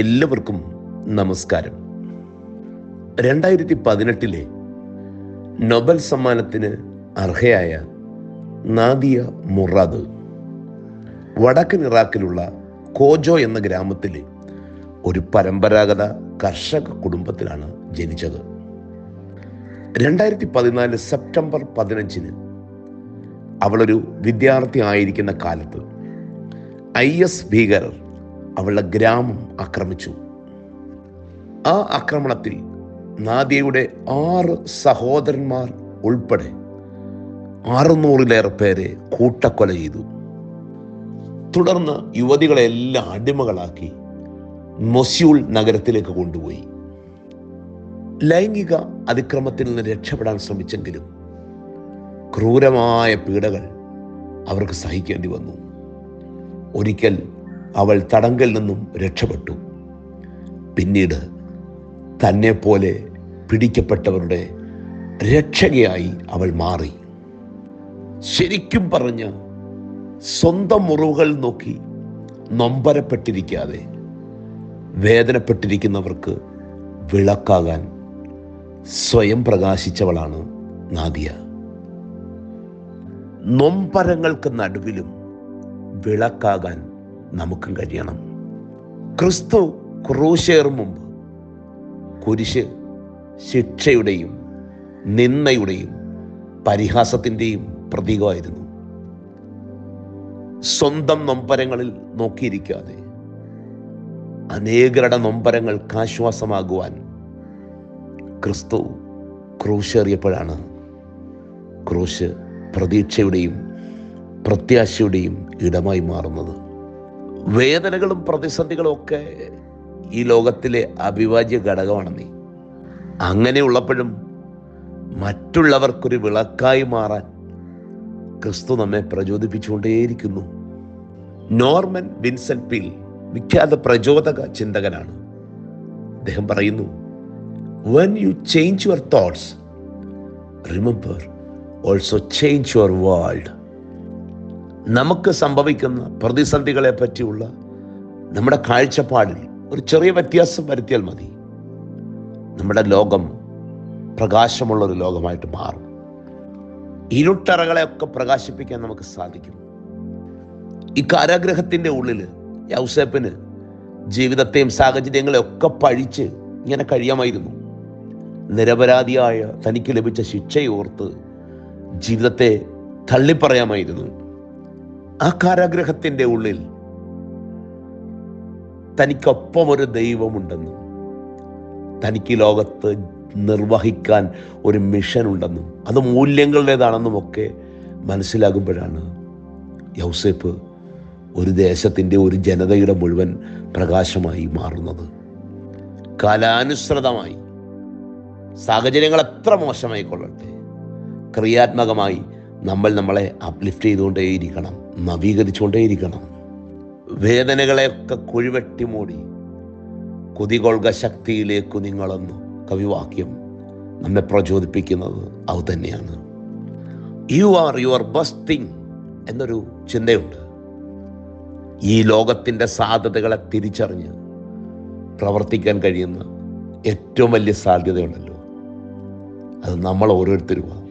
എല്ലാവർക്കും നമസ്കാരം. രണ്ടായിരത്തി പതിനെട്ടിലെ നൊബൽ സമ്മാനത്തിന് അർഹയായ നാദിയ മുറാദ് വടക്കൻ ഇറാഖിലുള്ള കോജോ എന്ന ഗ്രാമത്തിലെ ഒരു പരമ്പരാഗത കർഷക കുടുംബത്തിലാണ് ജനിച്ചത്. രണ്ടായിരത്തി പതിനാല് സെപ്റ്റംബർ പതിനഞ്ചിന് അവളൊരു വിദ്യാർത്ഥി ആയിരിക്കുന്ന കാലത്ത് ഐ എസ് ഭീകരർ അവളുടെ ഗ്രാമം ആക്രമിച്ചു. ആ ആക്രമണത്തിൽ നാദിയയുടെ ആറ് സഹോദരന്മാർ ഉൾപ്പെടെ അറുന്നൂറിലേറെ പേരെ കൂട്ടക്കൊല ചെയ്തു. തുടർന്ന് യുവതികളെല്ലാം അടിമകളാക്കി മൊസ്യൂൾ നഗരത്തിലേക്ക് കൊണ്ടുപോയി. ലൈംഗിക അതിക്രമത്തിൽ നിന്ന് രക്ഷപ്പെടാൻ ശ്രമിച്ചെങ്കിലും ക്രൂരമായ പീഡകൾ അവർക്ക് സഹിക്കേണ്ടി വന്നു. ഒരിക്കൽ അവൾ തടങ്കൽ നിന്നും രക്ഷപ്പെട്ടു. പിന്നീട് തന്നെ പോലെ പിടിക്കപ്പെട്ടവരുടെ രക്ഷകയായി അവൾ മാറി. ശരിക്കും പറഞ്ഞ് സ്വന്തം മുറിവുകൾ നോക്കി നൊമ്പരപ്പെട്ടിരിക്കാതെ വേദനപ്പെട്ടിരിക്കുന്നവർക്ക് വിളക്കാകാൻ സ്വയം പ്രകാശിച്ചവളാണ് നാദിയ. നൊമ്പരങ്ങൾക്ക് നടുവിലും വിളക്കാകാൻ നമുക്കും കഴിയണം. ക്രിസ്തു മുമ്പ് കുരിശ് ശിക്ഷയുടെയും നിന്ദയുടെയും പരിഹാസത്തിന്റെയും പ്രതീകമായിരുന്നു. സ്വന്തം നൊമ്പരങ്ങളിൽ നോക്കിയിരിക്കാതെ അനേകരുടെ നൊമ്പരങ്ങൾക്ക് ആശ്വാസമാകുവാൻ ക്രിസ്തു ക്രൂശേറിയപ്പോഴാണ് ക്രൂശ് പ്രതീക്ഷയുടെയും പ്രത്യാശയുടെയും ഇടമായി മാറുന്നത്. വേദനകളും പ്രതിസന്ധികളും ഒക്കെ ഈ ലോകത്തിലെ അഭിവാജ്യ ഘടകമാണ് നീ. അങ്ങനെയുള്ളപ്പോഴും മറ്റുള്ളവർക്കൊരു വിളക്കായി മാറാൻ ക്രിസ്തു നമ്മെ പ്രചോദിപ്പിച്ചുകൊണ്ടേയിരിക്കുന്നു. നോർമൻ വിൻസെന്റ് പിൽ വിഖ്യാത പ്രചോദക ചിന്തകനാണ്. അദ്ദേഹം പറയുന്നു when you change your thoughts remember also change your world നമുക്ക് സംഭവിക്കുന്ന പ്രതിസന്ധികളെ പറ്റിയുള്ള നമ്മുടെ കാഴ്ചപ്പാടിൽ ഒരു ചെറിയ വ്യത്യാസം വരുത്തിയാൽ മതി. നമ്മുടെ ലോകം പ്രകാശമുള്ള ഒരു ലോകമായിട്ട് മാറും. ഇരുട്ടറകളെയൊക്കെ പ്രകാശിപ്പിക്കാൻ നമുക്ക് സാധിക്കും. ഈ കാരാഗ്രഹത്തിന്റെ ഉള്ളിൽ യൗസേപ്പിന് ജീവിതത്തെയും സാഹചര്യങ്ങളെയും ഒക്കെ പഴിച്ച് ഇങ്ങനെ കഴിയാമായിരുന്നു. നിരപരാധിയായ തനിക്ക് ലഭിച്ച ശിക്ഷയോർത്ത് ജീവിതത്തെ തള്ളിപ്പറയാമായിരുന്നു. ആ കാരാഗ്രഹത്തിന്റെ ഉള്ളിൽ തനിക്കൊപ്പം ഒരു ദൈവമുണ്ടെന്നും തനിക്ക് ലോകത്ത് നിർവഹിക്കാൻ ഒരു മിഷൻ ഉണ്ടെന്നും അത് മൂല്യങ്ങളുടേതാണെന്നും ഒക്കെ മനസ്സിലാകുമ്പോഴാണ് യൗസേപ്പ് ഒരു ദേശത്തിന്റെ ഒരു ജനതയുടെ മുഴുവൻ പ്രകാശമായി മാറുന്നത്. കാലാനുസൃതമായി സാഹചര്യങ്ങൾ എത്ര മോശമായി കൊള്ളട്ടെ ക്രിയാത്മകമായി നമ്മൾ നമ്മളെ അപ്ലിഫ്റ്റ് ചെയ്തുകൊണ്ടേയിരിക്കണം നവീകരിച്ചുകൊണ്ടേയിരിക്കണം. വേദനകളെയൊക്കെ കുഴിവെട്ടി മൂടി കുതികൊള്ളുക ശക്തിയിലേക്ക് നിങ്ങളെന്ന് കവിവാക്യം നമ്മെ പ്രചോദിപ്പിക്കുന്നത് അത് തന്നെയാണ്. You are your best thing എന്നൊരു ചിന്തയുണ്ട്. ഈ ലോകത്തിന്റെ സാധ്യതകളെ തിരിച്ചറിഞ്ഞ് പ്രവർത്തിക്കാൻ കഴിയുന്ന ഏറ്റവും വലിയ സാധ്യതയുണ്ടല്ലോ. അത് നമ്മൾ ഓരോരുത്തരുമാണ്.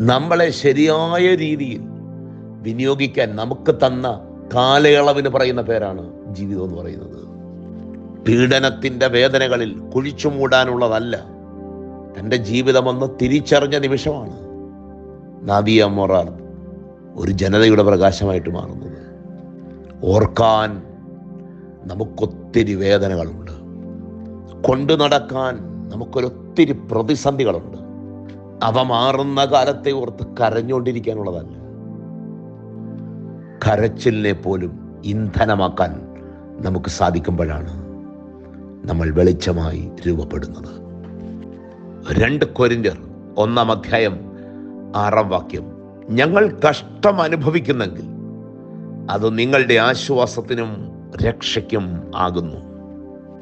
നമ്മളെ ശരിയായ രീതിയിൽ വിനിയോഗിക്കാൻ നമുക്ക് തന്ന കാലയളവിന് പറയുന്ന പേരാണ് ജീവിതം എന്ന് പറയുന്നത്. പീഡനത്തിന്റെ വേദനകളിൽ കുഴിച്ചു മൂടാനുള്ളതല്ല തന്റെ ജീവിതമെന്ന് തിരിച്ചറിഞ്ഞ നിമിഷമാണ് നാദിയ മൊറാർ ഒരു ജനതയുടെ പ്രകാശമായിട്ട് മാറുന്നത്. ഓർക്കാൻ നമുക്കൊത്തിരി വേദനകളുണ്ട്. കൊണ്ടു നടക്കാൻ നമുക്കൊരൊത്തിരി പ്രതിസന്ധികളുണ്ട്. അവ മാറുന്ന കാലത്തെ ഓർത്ത് കരഞ്ഞുകൊണ്ടിരിക്കാനുള്ളതല്ല. കരച്ചിലിനെ പോലും ഇന്ധനമാക്കാൻ നമുക്ക് സാധിക്കുമ്പോഴാണ് നമ്മൾ വെളിച്ചമായി രൂപപ്പെടുന്നത്. രണ്ട് കൊരിന്റർ ഒന്നാം അധ്യായം ആറാം വാക്യം. ഞങ്ങൾ കഷ്ടം അനുഭവിക്കുന്നെങ്കിൽ അത് നിങ്ങളുടെ ആശ്വാസത്തിനും രക്ഷയ്ക്കും ആകുന്നു.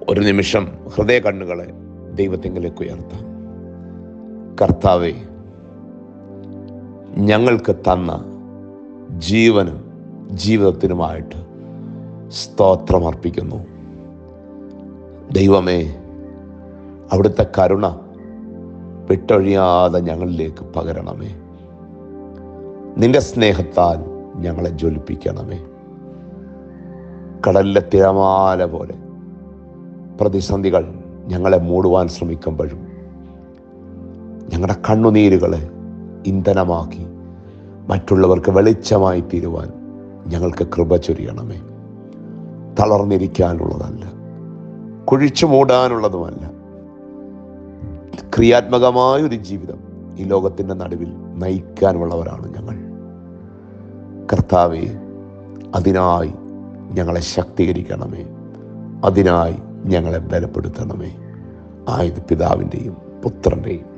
ഒരു നിമിഷം ഹൃദയ കണ്ണുകളെ ദൈവത്തിങ്കിലേക്ക് ഉയർത്താം. കർത്താവെ ഞങ്ങൾക്ക് തന്ന ജീവനും ജീവിതത്തിനുമായിട്ട് സ്തോത്രമർപ്പിക്കുന്നു ദൈവമേ അവിടുത്തെ കരുണ വിട്ടൊഴിയാതെ ഞങ്ങളിലേക്ക് പകരണമേ. നിന്റെ സ്നേഹത്താൽ ഞങ്ങളെ ജ്വലിപ്പിക്കണമേ. കടലിലെ തിരമാല പോലെ പ്രതിസന്ധികൾ ഞങ്ങളെ മൂടുവാൻ ശ്രമിക്കുമ്പോഴും ഞങ്ങളുടെ കണ്ണുനീരുകളെ ഇന്ധനമാക്കി മറ്റുള്ളവർക്ക് വെളിച്ചമായി തീരുവാൻ ഞങ്ങൾക്ക് കൃപ ചൊരിയണമേ. തളർന്നിരിക്കാനുള്ളതല്ല കുഴിച്ചു മൂടാനുള്ളതുമല്ല. ക്രിയാത്മകമായ ഒരു ജീവിതം ഈ ലോകത്തിന്റെ നടുവിൽ നയിക്കാനുള്ളവരാണ് ഞങ്ങൾ. കർത്താവെ അതിനായി ഞങ്ങളെ ശക്തീകരിക്കണമേ. അതിനായി ഞങ്ങളെ ബലപ്പെടുത്തണമേ. ആയത് പിതാവിന്റെയും പുത്രന്റെയും